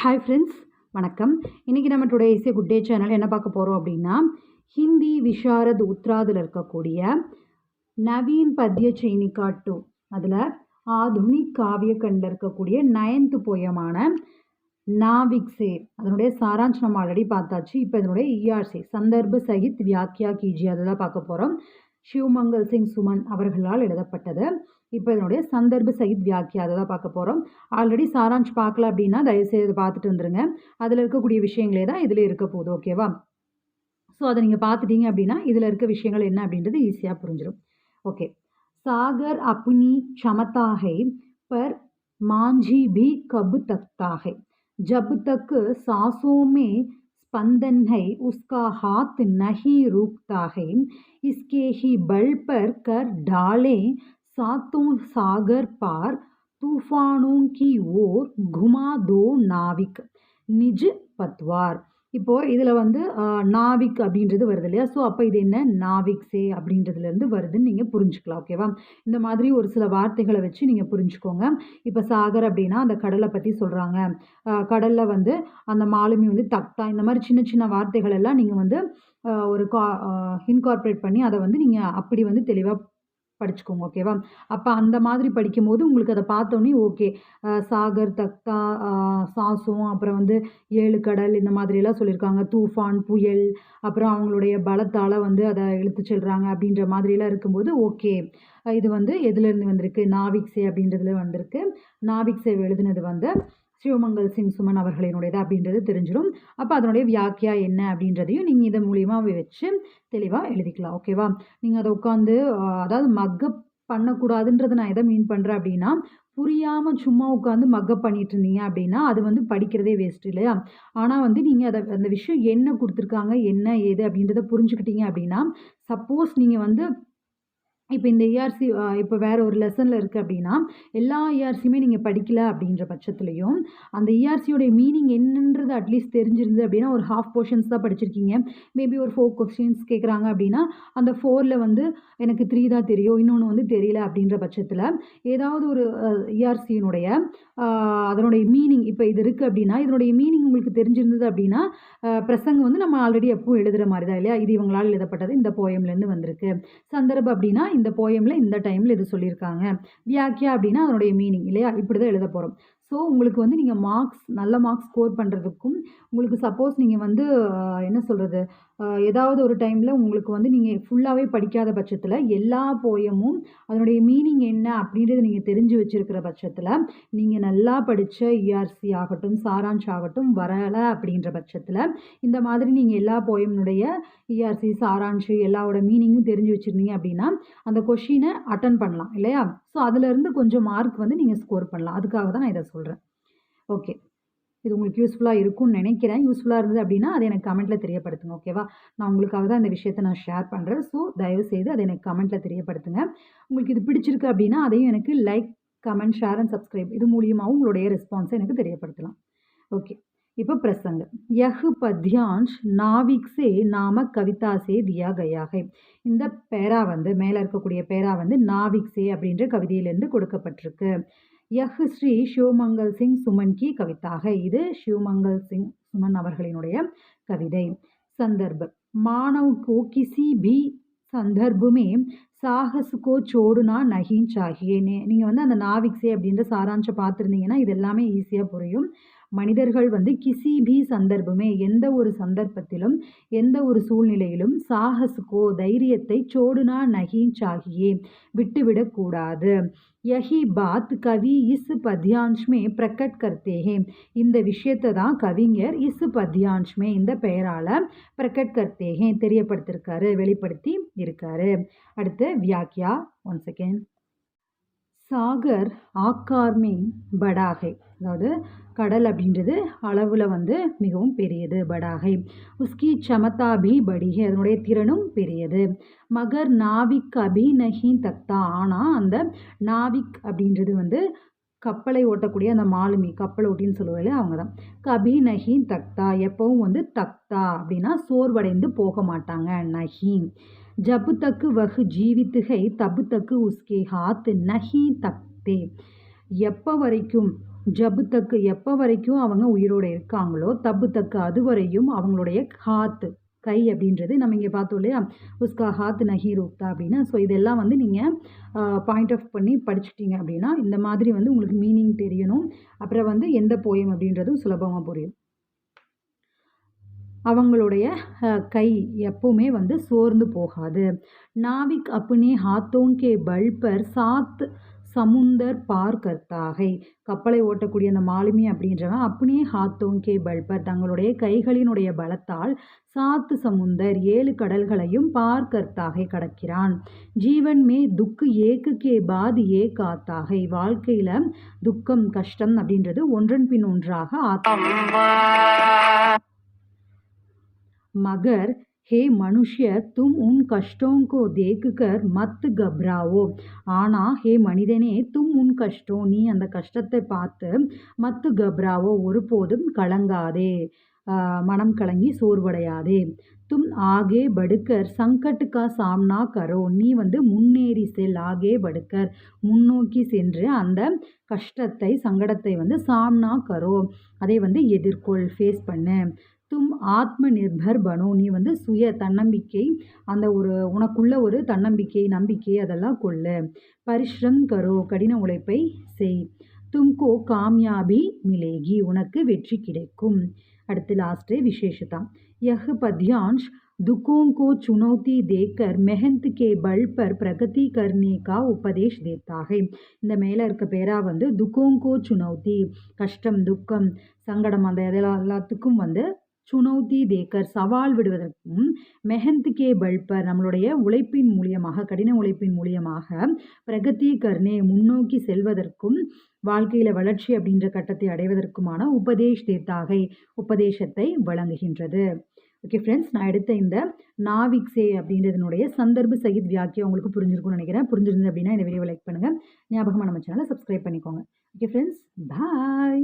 Hi friends வணக்கம். இன்றைக்கி நம்ம டுடே இசை குட் டே சேனல் என்ன பார்க்க போகிறோம் அப்படின்னா ஹிந்தி விஷாரத் உத்ராதில் இருக்கக்கூடிய நவீன் பத்ய சைனிகா டூ அதில் ஆதுனிக் காவியக்கண்டில் இருக்கக்கூடிய நயன்த்து போயமான நாவிக்ஸே அதனுடைய சாராம்சம் நம்ம ஆல்ரெடி பார்த்தாச்சு. இப்போ இதனுடைய இஆர்சி சந்தர்ப சகித் வியாக்கியா கீஜி தான் பார்க்க போகிறோம் சிவமங்கல் சிங் சுமன் அவர்களால் எழுதப்பட்டது. இப்போ இதனுடைய சந்தர்ப்ப சகித் வியாக்கியா அதை தான் பார்க்க போகிறோம் ஆல்ரெடி சாராம்ஷ் பார்க்கல அப்படின்னா தயவுசெய்து இதை பார்த்துட்டு வந்துருங்க அதில் இருக்கக்கூடிய விஷயங்களே தான் இதில் இருக்க போகுது ஓகேவா ஸோ அதை நீங்கள் பார்த்துட்டீங்க அப்படின்னா இதில் இருக்க விஷயங்கள் என்ன அப்படின்றது ஈஸியாக புரிஞ்சிடும் ஓகே சாகர் அப்னி क्षमता पर मांझी भी कब तकता है जब तक सांसों में स्पंदन है उसका हाथ नहीं रुकता है इसके ही बल पर कर डाले सातों सागर पार तूफानों की ओर घुमा दो नाविक நிஜ் பத்வார் இப்போது இதில் வந்து ஆஹ், நாவிக் அப்படின்றது வருது இல்லையா ஸோ அப்போ இது என்ன நாவிக்ஸே அப்படின்றதுலேருந்து வருதுன்னு நீங்கள் புரிஞ்சுக்கலாம் ஓகேவா இந்த மாதிரி ஒரு சில வார்த்தைகளை வச்சு நீங்கள் புரிஞ்சுக்கோங்க இப்போ சாகர் அப்படின்னா அந்த கடலை பற்றி சொல்கிறாங்க கடலில் வந்து அந்த மாலுமி வந்து தக்தா இந்த மாதிரி சின்ன சின்ன வார்த்தைகள் எல்லாம் நீங்கள் வந்து ஆஹ், ஒரு கா இன்கார்பரேட் பண்ணி அதை வந்து நீங்கள் அப்படி வந்து தெளிவாக படிச்சுக்கோங்க ஓகேவா? அப்போ அந்த மாதிரி படிக்கும்போது உங்களுக்கு அதை பார்த்தோன்னே ஓகே. சாகர் தக்தா சாசம் அப்புறம் வந்து ஏழு கடல் இந்த மாதிரியெல்லாம் சொல்லியிருக்காங்க. தூஃபான் புயல் அப்புறம் அவங்களுடைய பலத்தால் வந்து அதை இழுத்து செல்கிறாங்க அப்படின்ற மாதிரியெல்லாம் இருக்கும்போது ஓகே. இது வந்து எதுலேருந்து வந்திருக்கு? நாவிக்ஸே அப்படின்றதுல வந்திருக்கு. நாவிக்ஸே எழுதினது வந்து சிவமங்கல் சிங் சுமன் அவர்களினுடையது அப்படின்றது தெரிஞ்சிடும். அப்போ அதனுடைய வியாக்கியா என்ன அப்படின்றதையும் நீங்கள் இதன் மூலியமாக வச்சு தெளிவாக எழுதிக்கலாம். ஓகேவா நீங்கள் அதை உட்காந்து அதாவது மக்கப் பண்ணக்கூடாதுன்றது நான் எதை மீன் பண்ணுறேன் அப்படின்னா புரியாமல் சும்மா உட்காந்து மக்கப் பண்ணிட்டு இருந்தீங்க அப்படின்னா அது வந்து படிக்கிறதே வேஸ்ட் இல்லையா? ஆனால் வந்து நீங்கள் அதை அந்த விஷயம் என்ன கொடுத்துருக்காங்க என்ன ஏது அப்படின்றத புரிஞ்சுக்கிட்டீங்க அப்படின்னா சப்போஸ் நீங்கள் வந்து இப்போ இந்த ஏஆர்சி இப்போ வேறு ஒரு லெசனில் இருக்குது அப்படின்னா எல்லா ஏஆர்சியுமே நீங்கள் படிக்கல அப்படின்ற பட்சத்துலேயும் அந்த ஏஆர்சியோடைய மீனிங் என்னன்றது அட்லீஸ்ட் தெரிஞ்சிருந்து அப்படின்னா ஒரு ஹாஃப் போர்ஷன்ஸ் தான் படிச்சிருக்கீங்க. மேபி ஒரு ஃபோர் கொஸ்டின்ஸ் கேட்குறாங்க அப்படின்னா அந்த ஃபோரில் வந்து எனக்கு த்ரீ தான் தெரியும் இன்னொன்று வந்து தெரியல அப்படின்ற பட்சத்தில் ஏதாவது ஒரு ஏஆர்சியினுடைய அதனுடைய மீனிங் இப்போ இது இருக்குது அப்படின்னா இதனுடைய மீனிங் உங்களுக்கு தெரிஞ்சிருந்தது அப்படின்னா பிரசங்க பிரசங்கம் வந்து நம்ம ஆல்ரெடி எப்பவும் எழுதுகிற மாதிரி தான் இல்லையா? இது இவங்களால் எழுதப்பட்டது இந்த போயம்லேருந்து வந்திருக்கு. சந்தர்ப்பம் அப்படின்னா இந்த போயமில் இந்த டைமில் இது சொல்லியிருக்காங்க. வியாக்கியா அப்படின்னா அதனுடைய மீனிங் இல்லையா? இப்படி தான் எழுத போகிறோம் ஸோ உங்களுக்கு வந்து நீங்கள் மார்க்ஸ் நல்ல மார்க்ஸ் ஸ்கோர் பண்ணுறதுக்கும் உங்களுக்கு சப்போஸ் நீங்கள் வந்து என்ன சொல்கிறது ஏதாவது ஒரு டைமில் உங்களுக்கு வந்து நீங்கள் ஃபுல்லாகவே படிக்காத பட்சத்தில் எல்லா போயமும் அதனுடைய மீனிங் என்ன அப்படின்றத நீங்கள் தெரிஞ்சு வச்சிருக்கிற பட்சத்தில் நீங்கள் நல்லா படித்த இஆர்சி ஆகட்டும் சாரான்ஷ் ஆகட்டும் வரலை அப்படின்ற பட்சத்தில் இந்த மாதிரி நீங்கள் எல்லா போயம்னுடைய இஆர்சி சாரான்ஷு எல்லாவோட மீனிங்கும் தெரிஞ்சு வச்சுருந்தீங்க அப்படின்னா அந்த கொஷினை அட்டன் பண்ணலாம் இல்லையா? ஸோ அதுலேருந்து கொஞ்சம் மார்க் வந்து நீங்கள் ஸ்கோர் பண்ணலாம். அதுக்காக தான் நான் இதை சொல்கிறேன் சொல்கிறேன் ஓகே இது உங்களுக்கு யூஸ்ஃபுல்லாக இருக்கும்னு நினைக்கிறேன். யூஸ்ஃபுல்லாக இருந்தது அப்படின்னா அதை எனக்கு கமெண்ட்டில் தெரியப்படுத்துங்க ஓகேவா நான் உங்களுக்காக தான் இந்த விஷயத்தை நான் ஷேர் பண்ணுறேன் ஸோ தயவு செய்து அதை எனக்கு கமெண்ட்டில் தெரியப்படுத்துங்க. உங்களுக்கு இது பிடிச்சிருக்கு அப்படின்னா அதையும் எனக்கு like comment share and subscribe இது மூலியமாகவும் உங்களுடைய ரெஸ்பான்ஸை எனக்கு தெரியப்படுத்தலாம். ஓகே இப்போ பிரசங்க. யஹ் பத்யான்ஷ் நாவிக்ஸே நாம கவிதா சே தியா கயாகை. இந்த பேரா வந்து மேலே இருக்கக்கூடிய பேரா வந்து நாவிக்ஸே அப்படின்ற கவிதையிலேருந்து கொடுக்கப்பட்டிருக்கு. யஹ் ஸ்ரீ சிவமங்கல் சிங் சுமன் கி கவிதாக. இது சிவமங்கல் சிங் சுமன் அவர்களினுடைய கவிதை. சந்தர்ப் மாணவ் கோ கிசி பி சந்தர்ப்புமே சாகஸ் கோ சோடுனா நகின் சாகியேனே நீங்கள் வந்து அந்த நாவிக்ஸே அப்படின்ற சாராம்சம் பார்த்துருந்தீங்கன்னா இது எல்லாமே ஈஸியாக புரியும். மனிதர்கள் வந்து கிசி பி சந்தர்ப்பமே எந்த ஒரு சந்தர்ப்பத்திலும் எந்த ஒரு சூழ்நிலையிலும் சாகசுக்கோ தைரியத்தை சோடுனா நஹீன் சாகியே விட்டுவிடக்கூடாது யஹி பாத் கவி இஸ் பத்யான்ஷ்மே பிரகட் கர்த்தேகே. இந்த விஷயத்தை தான் கவிஞர் இஸ் பத்யான்ஷ்மே இந்த பெயரால் பிரகட் கர்த்தேகே தெரியப்படுத்திருக்காரு வெளிப்படுத்தி இருக்காரு. அடுத்து வியாக்கியா ஒன் செகண்ட் சாகர் ஆக்கார்மே படாகை. அதாவது கடல் அப்படின்றது அளவில் வந்து மிகவும் பெரியது படாகை. உஸ்கி சமதா பி படிகை அதனுடைய திறனும் பெரியது. மகர் நாவிக் அபி தக்தா ஆனால் அந்த நாவிக் அப்படின்றது வந்து கப்பலை ஓட்டக்கூடிய அந்த மாலுமி கப்பல் ஓட்டின்னு சொல்லுவாங்க அவங்க தான் கபி நஹி தக்தா. எப்பவும் வந்து தக்தா அப்படின்னா சோர்வடைந்து போக மாட்டாங்க நஹி ஜபு தக்கு வகு ஜீவித்துகை தபு தக்கு உஸ்கே ஹாத் நஹி தக்தே எப்போ வரைக்கும் ஜபு தக்கு எப்போ வரைக்கும் அவங்க உயிரோடு இருக்காங்களோ தப்பு தக்கு அது வரையும் அவங்களுடைய ஹாத்து கை அப்படின்றது நம்ம இங்கே பார்த்தோம் இல்லையா? உஸ்கா ஹாத் நஹி ரோக்தா அப்படின்னு. ஸோ இதெல்லாம் வந்து நீங்கள் பாயிண்ட் ஆஃப் பண்ணி படிச்சுட்டீங்க அப்படின்னா இந்த மாதிரி வந்து உங்களுக்கு மீனிங் தெரியணும். அப்புறம் வந்து எந்த போயம் அப்படின்றதும் சுலபமாக புரியும். அவங்களுடைய கை எப்போவுமே வந்து சோர்ந்து போகாது. நாவிக் அப்புனே ஹாத்தோங்கே பல்பர் சாத் சமுந்தர் பார்கர்த்தாகை கப்பலை ஓட்டக்கூடிய அந்த மாலுமி அப்படின்றவன் அப்னே ஹாத்தோங்கே பல்பர் தங்களுடைய கைகளினுடைய பலத்தால் சாத்து சமுந்தர் ஏழு கடல்களையும் பார்கர்த்தாகை கடக்கிறான். ஜீவன்மே துக்கு ஏக்குக்கே பாத் ஏ காத்தாகை. வாழ்க்கையில் துக்கம் கஷ்டம் அப்படின்றது ஒன்றன் பின் ஒன்றாக ஆத்தா मगर हे मनुष्य तुम उन कष्टों को देखकर मत घबराओ ஆனா ஹே மனிதனே தும் உன் கஷ்டம் நீ அந்த கஷ்டத்தை பார்த்து மத்து கப்ராவோ ஒருபோதும் கலங்காதே மனம் கலங்கி சோர்வடையாதே தும் ஆகே படுக்கர் சங்கட் கா சாம்னா கரோ நீ வந்து முன்னேறி செல் ஆகே படுக்கர் முன்னோக்கி சென்று அந்த கஷ்டத்தை சங்கடத்தை வந்து சாம்னா கரோ அதை வந்து எதிர்கொள் ஃபேஸ் பண்ணு தும் ஆத்ம நிர்பர் பனோ நீ வந்து சுய தன்னம்பிக்கை அந்த ஒரு உனக்குள்ள ஒரு தன்னம்பிக்கை நம்பிக்கை அதெல்லாம் கொள்ளு பரிஷ்ரம் கரோ கடின உழைப்பை செய் தும்கோ காம்யாபி மிலேகி உனக்கு வெற்றி கிடைக்கும் அடுத்து லாஸ்ட்டு விசேஷதா யஹ் பத்யான்ஷ் दुखों को चुनौती देकर मेहनत के बल पर प्रगति करने का उपदेश देता है இந்த மேலே இருக்க பேரா வந்து துக்கோங்கோ சுனௌத்தி கஷ்டம் துக்கம் சங்கடம் அந்த இதெல்லாம் எல்லாத்துக்கும் வந்து சுனௌதி தேக்கர் சவால் விடுவதற்கும் மெஹந்த் கே பல்பர் நம்மளுடைய உழைப்பின் மூலியமாக கடின உழைப்பின் மூலியமாக பிரகதி கர்ணே முன்னோக்கி செல்வதற்கும் வாழ்க்கையில் வளர்ச்சி அப்படின்ற கட்டத்தை அடைவதற்குமான உபதேஷ் தேத்தாகை உபதேசத்தை வழங்குகின்றது. ஓகே ஃப்ரெண்ட்ஸ் நான் எடுத்த இந்த நாவிக்ஸே அப்படின்றதுனுடைய சந்தர்ப்ப சகித் வியாக்கியம் உங்களுக்கு புரிஞ்சிருக்கும்னு நினைக்கிறேன். புரிஞ்சிருந்து அப்படின்னா இந்த வீடியோ லைக் பண்ணுங்கள் ஞாபகமாக நம்ம சேனலை சப்ஸ்கிரைப் பண்ணிக்கோங்க. Okay friends bye